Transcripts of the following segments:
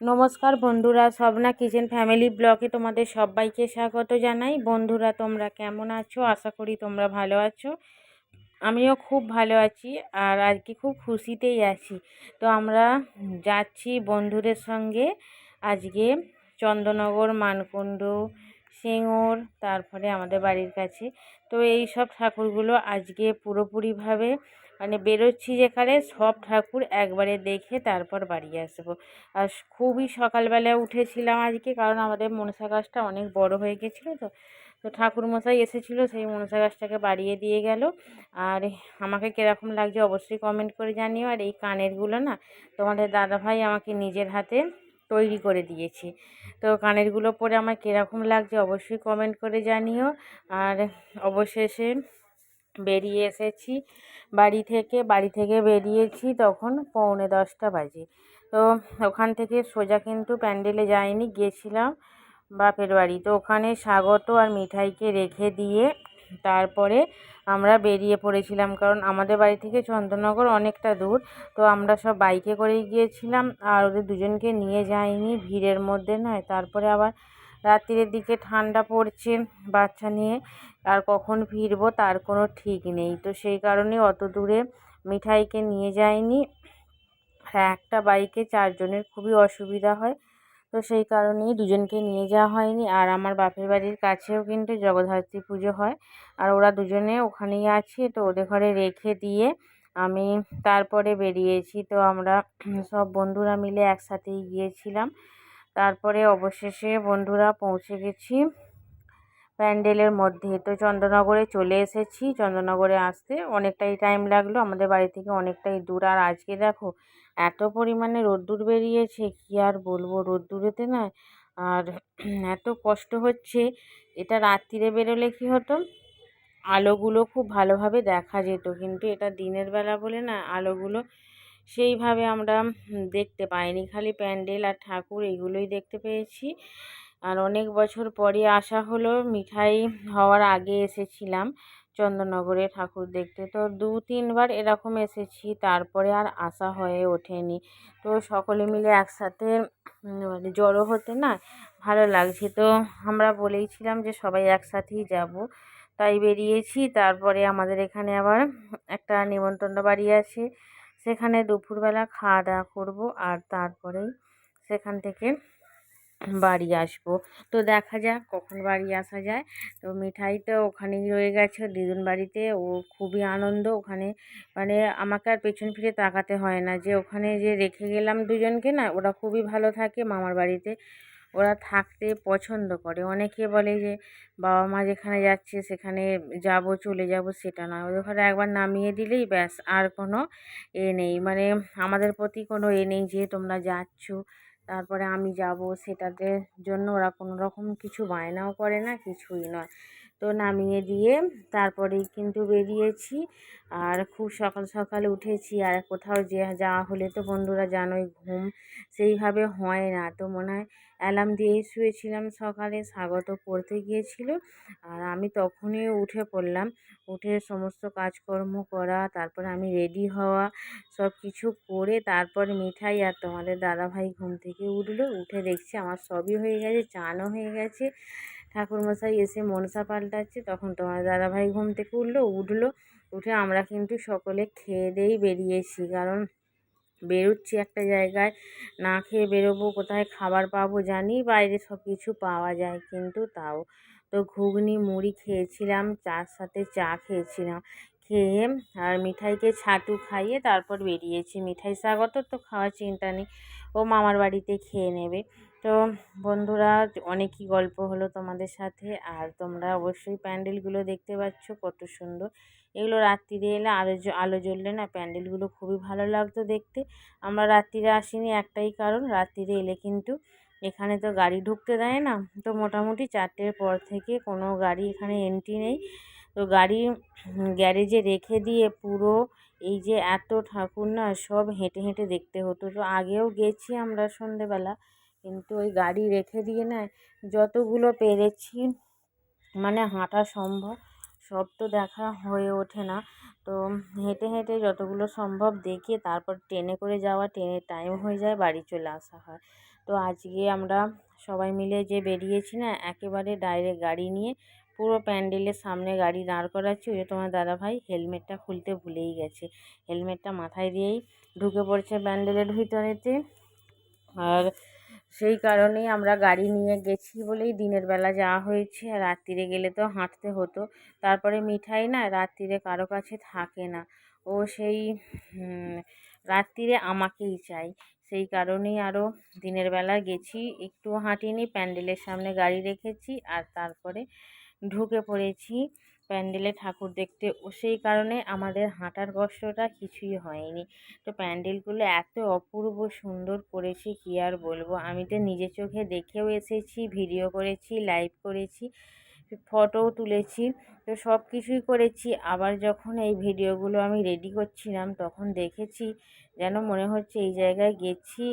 নমস্কার বন্ধুরা সবনা kitchen family ব্লগে তোমাদের সবাইকে স্বাগত জানাই। বন্ধুরা, তোমরা কেমন আছো? আশা করি তোমরা ভালো আছো। আমিও খুব ভালো আছি আর আজকে খুব খুশিতেই আছি। তো আমরা যাচ্ছি বন্ধুদের সঙ্গে। আজকে চন্দ্রনগর মানকুণ্ড, সিঙ্গুর, তারপরে আমাদের বাড়ির কাছে। তো এই সব ঠাকুরগুলো আজকে পুরোপুরিভাবে মানে বেরোচ্ছি যেখানে, সব ঠাকুর একবারে দেখে তারপর বাড়ি আসব। আর খুবই সকালবেলা উঠেছিলাম আজকে, কারণ আমাদের মনসা গাছটা অনেক বড় হয়ে গেছিল তো। তো ঠাকুরমশাই এসেছিল, সেই মনসা গাছটাকে বাড়িয়ে দিয়ে গেল। আর আমাকে কীরকম লাগছে অবশ্যই কমেন্ট করে জানিও। আর এই কানেরগুলো না, তোমাদের দাদাভাই আমাকে নিজের হাতে তৈরি করে দিয়েছে। তো কানেরগুলো পরে আমার কীরকম লাগছে অবশ্যই কমেন্ট করে জানিও। আর অবশেষে বেরিয়ে এসেছি। বাড়ি থেকে বাড়ি থেকে বেরিয়েছি তখন পৌনে দশটা বাজে। তো ওখান থেকে সোজা কিন্তু প্যান্ডেলে যাইনি গিয়েছিলাম বাপের বাড়ি। তো ওখানে স্বাগত আর মিঠাইকে রেখে দিয়ে তারপরে আমরা বেরিয়ে পড়েছিলাম কারণ আমাদের বাড়ি থেকে চন্দননগর অনেকটা দূর। তো আমরা সব বাইকে করেই গিয়েছিলাম আর ওদের দুজনকে নিয়ে যাইনি, ভিড়ের মধ্যে নয়। তারপরে আবার রাত্রির দিকে ঠান্ডা পড়ছে বাচ্চা নিয়ে, আর কখন ফিরবো তার কোনো ঠিক নেই। তো সেই কারণে অত দূরে মিঠাইকে নিয়ে যায়নি হ্যাঁ একটা বাইকে চারজনের খুবই অসুবিধা হয়। তো সেই কারণেই দুজনকে নিয়ে যাওয়া হয়নি। আর আমার বাপের বাড়ির কাছেও কিন্তু জগদ্ধাত্রী পুজো হয়। আর ওরা দুজনে ওখানেই আছে, তো ওদের ঘরে রেখে দিয়ে আমি তারপরে বেরিয়েছি। তো আমরা সব বন্ধুরা মিলে একসাথেই গিয়েছিলাম। তারপরে অবশেষে বন্ধুরা পৌঁছে গেছি প্যান্ডেলের মধ্যে। তো চন্দ্রনগরে চলে এসেছি। চন্দ্রনগরে আসতে অনেকটাই টাইম লাগল। আমাদের বাড়ি থেকে অনেকটাই দূর। আর আজকে দেখো, এত পরিমাণে রোদ্দুর বেরিয়েছে, কী আর বলব? রোদ্দুরেতে না, আর এত কষ্ট হচ্ছে। এটা রাত্রিরে বেরোলে কী হতো? আলোগুলো খুব ভালোভাবে দেখা যেত। কিন্তু এটা দিনের বেলা বলে না, আলোগুলো সেইভাবে আমরা দেখতে পাইনি। খালি প্যান্ডেল আর ঠাকুর এগুলোই দেখতে পেয়েছি। আর অনেক বছর পরে আসা হলো। মিঠাই হওয়ার আগে এসেছিলাম চন্দননগরে ঠাকুর দেখতে। তো দু, তিনবার এরকম এসেছি, তারপরে আর আসা হয়ে ওঠেনি। তো সকলে মিলে একসাথে মানে জড়ো হতে না ভালো লাগছে। তো আমরা বলেইছিলাম যে সবাই একসাথেই যাব। তাই বেরিয়েছি। তারপরে আমাদের এখানে আবার একটা নিমন্ত্রণ বাড়ি আছে। সেখানে দুপুরবেলা খাওয়া দাওয়া করব আর তারপরেই সেখান থেকে বাড়ি আসব। তো দেখা যাক কখন বাড়ি আসা যায়। তো মিঠাই তো ওখানেই রয়ে গেছে। দিদুন বাড়িতে, ও খুবই আনন্দ ওখানে। মানে আমাকে আর পেছন ফিরে তাকাতে হয় না যে ওখানে যে রেখে গেলাম দুজনকে না, ওরা খুবই ভালো থাকে মামার বাড়িতে। ওরা থাকতে পছন্দ করে। অনেকে বলে যে, বাবা মা যেখানে যাচ্ছে সেখানে যাব, চলে যাব, সেটা নয়। ওদের ঘরে একবার নামিয়ে দিলেই ব্যাস, আর কোনো এ নেই। মানে আমাদের প্রতি কোনো এ নেই যে, তোমরা যাচ্ছ, তারপরে আমি যাব। সেটাতে জন্য ওরা কোনো রকম কিছু বায়নাও করে না, কিছুই নয়। তো নামিয়ে দিয়ে তারপরেই কিন্তু বেরিয়েছি। আর খুব সকাল সকালে উঠেছি, আর কোথাও যে যাওয়া হলে তো বন্ধুরা জানোই ঘুম সেইভাবে হয় না। তো মনে হয় অ্যালার্ম দিয়েই শুয়েছিলাম সকালে, স্বাগত পড়তে গিয়েছিল। আর আমি তখনই উঠে পড়লাম, উঠে সমস্ত কাজকর্ম করা, তারপর আমি রেডি হওয়া সব কিছু করে তারপর মিঠাই আর তোমাদের দাদাভাই ঘুম থেকে উঠল, উঠে দেখছি আমার সবই হয়ে গেছে, চানও হয়ে গেছে। ঠাকুরমশাই এসে মনসা পাল্টাচ্ছে, তখন তোমার দাদাভাই ঘুম থেকে উঠল উঠল, উঠে আমরা কিন্তু সকলে খেয়ে দিয়েই বেরিয়েছি কারণ বেরোচ্ছি একটা জায়গায়, না খেয়ে বেরোবো, কোথায় খাবার পাবো জানি, বাইরে সব কিছু পাওয়া যায়। কিন্তু তাও তো ঘুগনি, মুড়ি খেয়েছিলাম, চার সাথে চা খেয়েছিলাম। খেয়ে আর মিঠাইকে ছাতু খাইয়ে তারপর বেরিয়েছি। মিঠাই স্বাগত তো খাওয়ার চিন্তা নেই, ও মামার বাড়িতে খেয়ে নেবে। তো বন্ধুরা, অনেকই গল্প হলো তোমাদের সাথে আর তোমরা অবশ্যই প্যান্ডেলগুলো দেখতে পাচ্ছ, কত সুন্দর। এগুলো রাত্রিরে এলে আলো আলো জ্বললে না প্যান্ডেলগুলো খুবই ভালো লাগতো দেখতে। আমরা রাত্রিরে আসিনি একটাই কারণ, রাত্রিরে এলে কিন্তু এখানে তো গাড়ি ঢুকতে দেয় না। তো মোটামুটি চারটের পর থেকে কোনো গাড়ি এখানে এন্ট্রি নেই। তো গাড়ি গ্যারেজে রেখে দিয়ে পুরো এই যে এত ঠাকুর না সব হেঁটে হেঁটে দেখতে হতো। তো আগেও গেছি আমরা সন্ধেবেলা, কিন্তু ওই গাড়ি রেখে দিয়ে না যতগুলো পেরেছি মানে হাঁটা সম্ভব, সব তো দেখা হয়ে ওঠে না। তো হেঁটে হেঁটে যতগুলো সম্ভব দেখে তারপর ট্রেনে করে যাওয়া, ট্রেনের টাইম হয়ে যায়, বাড়ি চলে আসা হয়। তো আজকে আমরা সবাই মিলে যে বেরিয়েছি না, একেবারে ডাইরেক্ট গাড়ি নিয়ে পুরো প্যান্ডেলের সামনে গাড়ি দাঁড় করাচ্ছি। ওই তোমার দাদাভাই হেলমেটটা খুলতে ভুলেই গেছে। হেলমেটটা মাথায় দিয়েই ঢুকে পড়ছে প্যান্ডেলের ভিতরেতে। আর সেই কারণেই আমরা গাড়ি নিয়ে গেছি বলেই দিনের বেলা যাওয়া হয়েছে। আর রাত্রিরে গেলে তো হাঁটতে হতো। তারপরে মিঠাই না রাত্রিরে কারও কাছে থাকে না। ও সেই রাত্রিরে আমাকেই চাই সেই কারণেই আরও দিনের বেলা গেছি। একটু হাঁটিনি, প্যান্ডেলের সামনে গাড়ি রেখেছি। আর তারপরে ঢুকে পড়েছি প্যান্ডেলে ঠাকুর দেখতে। ও সেই কারণে আমাদের হাঁটার কষ্টটা কিছুই হয়নি। তো প্যান্ডেলগুলো এত অপূর্ব সুন্দর করেছি, কি আর বলব? আমি তো নিজে চোখে দেখেও এসেছি, ভিডিও করেছি, লাইভ করেছি, ফটোও তুলেছি। তো সব কিছুই করেছি। আবার যখন এই ভিডিওগুলো আমি রেডি করছিলাম, তখন দেখেছি যেন মনে হচ্ছে এই জায়গায় গেছি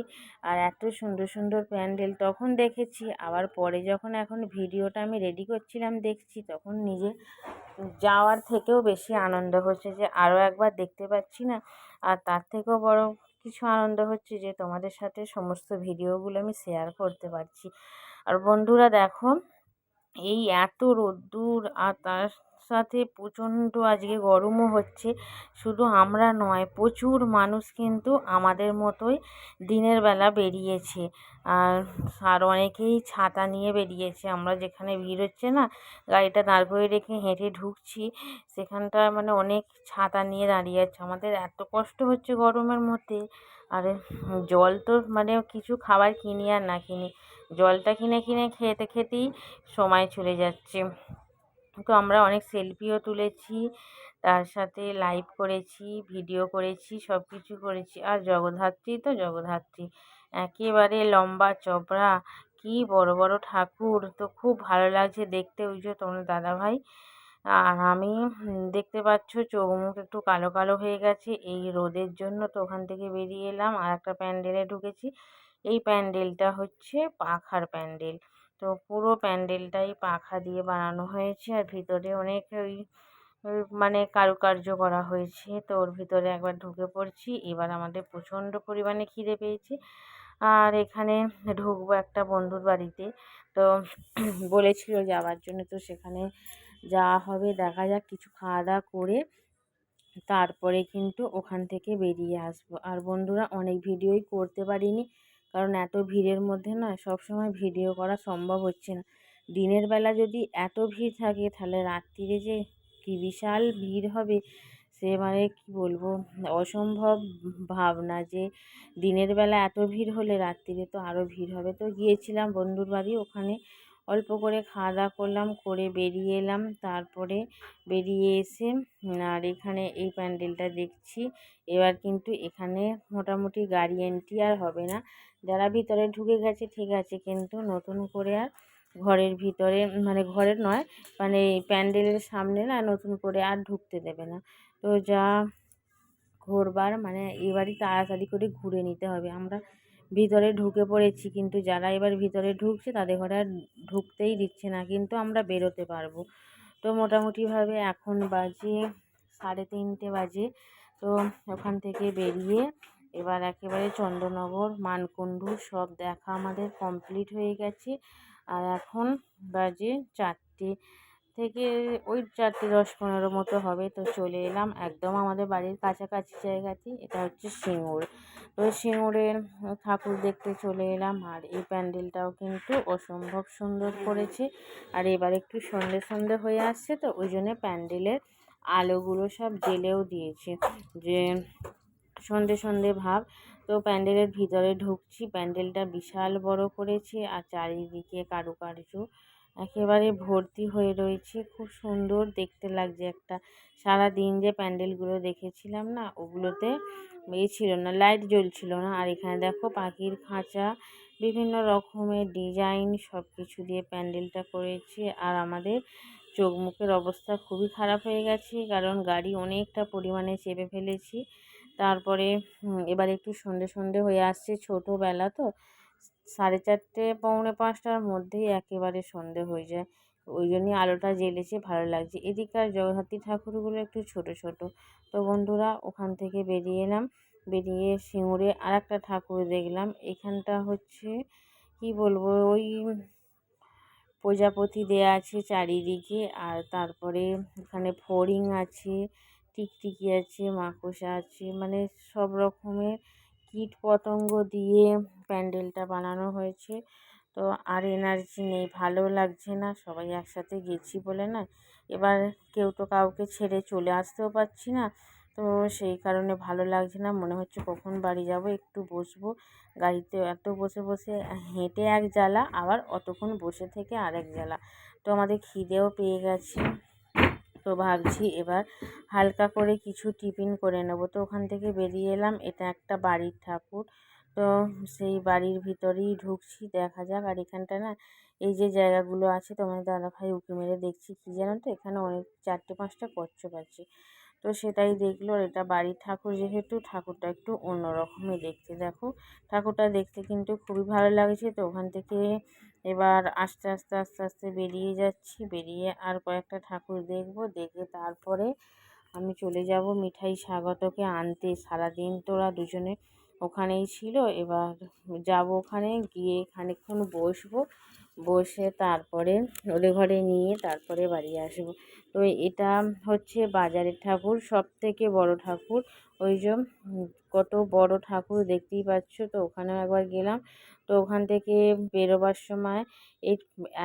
আর এত সুন্দর সুন্দর প্যান্ডেল তখন দেখেছি। আবার পরে যখন এখন ভিডিওটা আমি রেডি করছিলাম দেখছি, তখন নিজে যাওয়ার থেকেও বেশি আনন্দ হচ্ছে যে আরও একবার দেখতে পাচ্ছি না। আর তার থেকেও বড় কিছু আনন্দ হচ্ছে যে তোমাদের সাথে সমস্ত ভিডিওগুলো আমি শেয়ার করতে পারছি। আর বন্ধুরা দেখো এই এত রোদ্দুর আর তার সাথে প্রচণ্ড আজকে গরমও হচ্ছে। শুধু আমরা নয়, প্রচুর মানুষ কিন্তু আমাদের মতোই দিনের বেলা বেরিয়েছে। আর আর অনেকেই ছাতা নিয়ে বেরিয়েছে। আমরা যেখানে ভিড় হচ্ছে না, গাড়িটা দাঁড় করে রেখে হেঁটে ঢুকছি। সেখানটা মানে অনেক ছাতা নিয়ে দাঁড়িয়ে আছে। আমাদের এত কষ্ট হচ্ছে গরমের মধ্যে। আর জল তো মানে কিছু খাবার কিনি আর না কিনি। জলটা কিনে কিনে খেতে খেতেই সময় চলে যাচ্ছে। তো আমরা অনেক সেলফিও তুলেছি, তার সাথে লাইভ করেছি ভিডিও করেছি সব কিছু করেছি। আর জগদ্ধাত্রী তো জগদ্ধাত্রী। একেবারে লম্বা চপড়া কি বড় বড় ঠাকুর। তো খুব ভালো লাগছে দেখতে ওই যে তোমার দাদাভাই। আর আমি দেখতে পাচ্ছ চোখ মুখ একটু কালো কালো হয়ে গেছে। এই রোদের জন্য তো ওখান থেকে বেরিয়ে এলাম। আর একটা প্যান্ডেলে ঢুকেছি। এই প্যান্ডেলটা হচ্ছে পাখার প্যান্ডেল। তো পুরো প্যান্ডেলটাই পাখা দিয়ে বানানো হয়েছে আর ভিতরে অনেক ওই মানে কারুকার্য করা হয়েছে। তো ওর ভিতরে একবার ঢুকে পড়ছি, এবার আমাদের প্রচণ্ড পরিমাণে খিদে পেয়েছে। আর এখানে ঢুকবো একটা বন্ধুর বাড়িতে। তো বলেছিল যাওয়ার জন্য, তো সেখানে যাওয়া হবে, দেখা যাক, কিছু খাওয়া দাওয়া করে তারপরে কিন্তু ওখান থেকে বেরিয়ে আসব। আর বন্ধুরা, অনেক ভিডিওই করতে পারিনি। কারণ এত ভিড়ের মধ্যে না সব সময় ভিডিও করা সম্ভব হচ্ছে না। দিনের বেলা যদি এত ভিড় থাকে তাহলে রাত্রিরে যে কী বিশাল ভিড় হবে সে মানে কী বলব? অসম্ভব ভাবনা যে দিনের বেলা এত ভিড় হলে রাত্রিরে তো আরও ভিড় হবে। তো গিয়েছিলাম বন্ধুর বাড়ি ওখানে অল্প করে খাওয়া দাওয়া করলাম, করে বেরিয়ে এলাম। তারপরে বেরিয়ে এসে, আর এখানে এই প্যান্ডেলটা দেখছি। এবার কিন্তু এখানে মোটামুটি গাড়ি এন্ট্রি আর হবে না। যারা ভিতরে ঢুকে গেছে, ঠিক আছে, কিন্তু নতুন করে আর ঘরের ভিতরে মানে ঘরের নয় মানে প্যান্ডেলের সামনে না নতুন করে আর ঢুকতে দেবে না। তো যা ঘোরবার মানে এবারই তাড়াতাড়ি করে ঘুরে নিতে হবে। আমরা ভিতরে ঢুকে পড়েছি, কিন্তু যারা এবার ভিতরে ঢুকছে তাদের ঘরে আর ঢুকতেই দিচ্ছে না, কিন্তু আমরা বেরোতে পারব। তো মোটামুটিভাবে এখন বাজে সাড়ে তিনটে বাজে, তো ওখান থেকে বেরিয়ে এবার একেবারে চন্দ্রনগর, মানকুণ্ডু সব দেখা আমাদের কমপ্লিট হয়ে গেছে। আর এখন বাজে চারটে। থেকে ওই চারটে দশ পনেরো মতো হবে। তো চলে এলাম একদম আমাদের বাড়ির কাছাকাছি জায়গাতে, এটা হচ্ছে সিঙ্গুর তো সিঙ্গুরের ঠাকুর দেখতে চলে এলাম আর এই প্যান্ডেলটাও কিন্তু অসম্ভব সুন্দর করেছে। আর এবার একটু সন্ধে সন্ধে হয়ে আসছে তো ওই জন্য প্যান্ডেলের আলোগুলো সব জ্বেলেও দিয়েছে। যে সন্ধে সন্ধে ভাব, তো প্যান্ডেলের ভিতরে ঢুকছি। প্যান্ডেলটা বিশাল বড় করেছে আর চারিদিকে কারুকার্য। একেবারে ভর্তি হয়ে রয়েছে। খুব সুন্দর দেখতে লাগছে একটা। সারা দিন যে প্যান্ডেলগুলো দেখেছিলাম না, ওগুলোতে এ ছিল না, লাইট জ্বলছিল না। আর এখানে দেখো পাখির খাঁচা, বিভিন্ন রকমের ডিজাইন সব কিছু দিয়ে প্যান্ডেলটা করেছে। আর আমাদের চোখ মুখের অবস্থা খুবই খারাপ হয়ে গেছে, কারণ গাড়ি অনেকটা পরিমাণে চেপে ফেলেছি। তারপরে এবার একটু সন্ধে সন্ধে হয়ে আসছে, ছোটোবেলা তো। সাড়ে চারটে, পৌনে পাঁচটার মধ্যেই একেবারে সন্ধে হয়ে যায়। ওই জন্যই আলোটা জ্বেলেছে, ভালো লাগছে। এদিককার জগদ্ধাত্রী ঠাকুরগুলো একটু ছোট ছোট। তো বন্ধুরা, ওখান থেকে বেরিয়ে এলাম। বেরিয়ে সিঙ্গুরে আর একটা ঠাকুর দেখলাম। এখানটা হচ্ছে, কি বলব, ওই প্রজাপতি দেয়া আছে চারিদিকে। আর তারপরে এখানে ফড়িং আছে, টিকটিকি আছে, মাকড়সা আছে। মানে সব রকমের কীট পতঙ্গ দিয়ে প্যান্ডেলটা বানানো হয়েছে। তো আর এনার্জি নেই, ভালো লাগছে না, সবাই একসাথে গেছি বলে না। এবার কেউ তো কাউকে ছেড়ে চলে আসতেও পারছি না। তো সেই কারণে ভালো লাগছে না, মনে হচ্ছে কখন বাড়ি যাব, একটু বসবো। গাড়িতে এত বসে বসে হেঁটে এক জ্বালা, আবার অতক্ষণ বসে থেকে আরেক জ্বালা। তো আমাদের খিদেও পেয়ে গেছে। তো ভাবছি এবার হালকা করে কিছু টিফিন করে নেব। তো ওখান থেকে বেরিয়ে এলাম, এটা একটা বাড়ির ঠাকুর। তো সেই বাড়ির ভিতরেই ঢুকছি, দেখা যাক। আর এখানটা না, এই যে জায়গাগুলো আছে তোমার দাদাভাই উঁকি মেরে দেখছি, কী জানো তো, এখানে অনেক, চারটে পাঁচটা কচ্ছপ আছে। তো সেটাই দেখল এটা বাড়ির ঠাকুর, যেহেতু ঠাকুরটা একটু অন্য রকমই দেখতে, দেখো। ঠাকুরটা দেখতে কিন্তু খুবই ভালো লাগছে, তো ওখান থেকে এবার আস্তে আস্তে আস্তে আস্তে বেরিয়ে যাচ্ছি। বেরিয়ে আর কয়েকটা ঠাকুর দেখব, দেখে তারপরে আমি চলে যাব মিঠাই স্বাগতকে আনতে। সারাদিন তোরা দুজনে ওখানেই ছিল। এবার যাব ওখানে, গিয়ে খানিকক্ষণ বসবো। বসে তারপরে ওদের ঘরে নিয়ে তারপরে বাড়ি আসব। তো এটা হচ্ছে বাজারের ঠাকুর সব থেকে বড় ঠাকুর। ওই যে কত বড় ঠাকুর দেখতেই পাচ্ছ তো, ওখানেও একবার গেলাম। তো ওখান থেকে বেরোবার সময়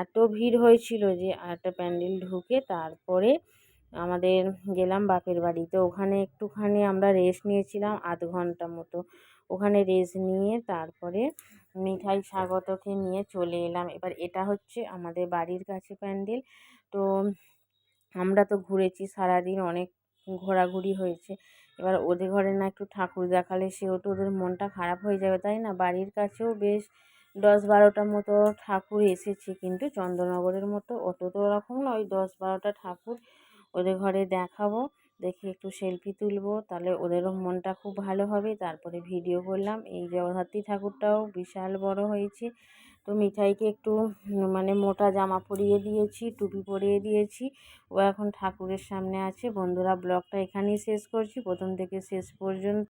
এত ভিড় হয়েছিল যে একটা প্যান্ডেল ঢুকে তারপরে আমাদের গেলাম বাপের বাড়ি। তো ওখানে একটুখানি আমরা রেস্ট নিয়েছিলাম আধ ঘণ্টা মতো। ওখানে রেস্ট নিয়ে তারপরে মিঠাই স্বাগতকে নিয়ে চলে এলাম। এবার এটা হচ্ছে আমাদের বাড়ির কাছে প্যান্ডেল। তো আমরা তো ঘুরেছি সারাদিন, অনেক ঘোরাঘুরি হয়েছে। এবার ওদের ঘরে না একটু ঠাকুর দেখালে সেহেতু ওদের মনটা খারাপ হয়ে যাবে, তাই না? বাড়ির কাছেও বেশ দশ বারোটা মতো ঠাকুর এসেছে, কিন্তু চন্দ্রনগরের মতো অত তো ওরকম না ওই দশ বারোটা ঠাকুর ওদের ঘরে দেখাবো, দেখে একটু সেলফি তুলবো, তাহলে ওদেরও মনটা খুব ভালো হবে। তারপরে ভিডিও করলাম। এই জগদ্ধাত্রী ঠাকুরটাও বিশাল বড় হয়েছে। তো মিঠাইকে একটু মানে মোটা জামা পরিয়ে দিয়েছি, টুপি পরিয়ে দিয়েছি। ও এখন ঠাকুরের সামনে আছে। বন্ধুরা, ব্লগটা এখানেই শেষ করছি। প্রথম থেকে শেষ পর্যন্ত